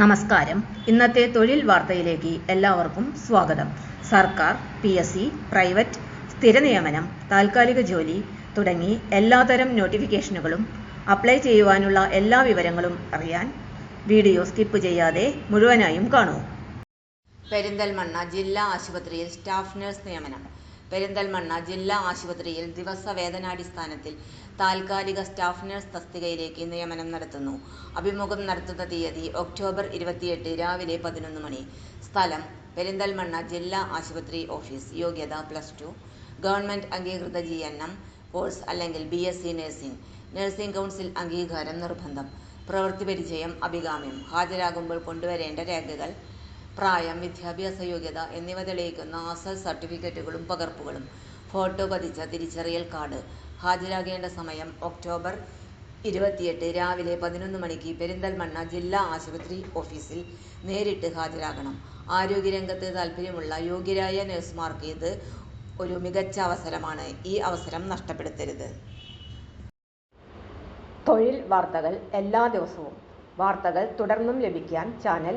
നമസ്കാരം. ഇന്നത്തെ തൊഴിൽ വാർത്തയിലേക്ക് എല്ലാവർക്കും സ്വാഗതം. സർക്കാർ പി എസ് സി പ്രൈവറ്റ് സ്ഥിര നിയമനം താൽക്കാലിക ജോലി തുടങ്ങി എല്ലാതരം നോട്ടിഫിക്കേഷനുകളും അപ്ലൈ ചെയ്യുവാനുള്ള എല്ലാ വിവരങ്ങളും അറിയാൻ വീഡിയോ സ്കിപ്പ് ചെയ്യാതെ മുഴുവനായും കാണൂ. പെരിന്തൽമണ്ണ ജില്ലാ ആശുപത്രിയിൽ സ്റ്റാഫ് നഴ്സ് നിയമനം. പെരിന്തൽമണ്ണ ജില്ലാ ആശുപത്രിയിൽ ദിവസവേതനാടിസ്ഥാനത്തിൽ താൽക്കാലിക സ്റ്റാഫ് നഴ്സ് തസ്തികയിലേക്ക് നിയമനം നടത്തുന്നു. അഭിമുഖം നടത്തുന്ന തീയതി ഒക്ടോബർ ഇരുപത്തിയെട്ട് രാവിലെ പതിനൊന്ന് മണി. സ്ഥലം പെരിന്തൽമണ്ണ ജില്ലാ ആശുപത്രി ഓഫീസ്. യോഗ്യത പ്ലസ് ടു. ഗവൺമെന്റ് അംഗീകൃത ജി എൻ എം കോഴ്സ് അല്ലെങ്കിൽ B S C nursing. Nursing council അംഗീകാരം നിർബന്ധം. പ്രവൃത്തി പരിചയം അഭികാമ്യം. ഹാജരാകുമ്പോൾ കൊണ്ടുവരേണ്ട രേഖകൾ പ്രായം വിദ്യാഭ്യാസ യോഗ്യത എന്നിവ തെളിയിക്കുന്ന അസൽ സർട്ടിഫിക്കറ്റുകളും പകർപ്പുകളും ഫോട്ടോ പതിച്ച തിരിച്ചറിയൽ കാർഡ് ഹാജരാകേണ്ട സമയം ഒക്ടോബർ ഇരുപത്തിയെട്ട് രാവിലെ പതിനൊന്ന് മണിക്ക് പെരിന്തൽമണ്ണ ജില്ലാ ആശുപത്രി ഓഫീസിൽ നേരിട്ട് ഹാജരാകണം. ആരോഗ്യരംഗത്ത് താൽപര്യമുള്ള യോഗ്യരായ നഴ്സുമാർക്ക് ഇത് ഒരു മികച്ച അവസരമാണ്. ഈ അവസരം നഷ്ടപ്പെടുത്തരുത്. തൊഴിൽ വാർത്തകൾ എല്ലാ ദിവസവും. വാർത്തകൾ തുടർന്നും ലഭിക്കാൻ ചാനൽ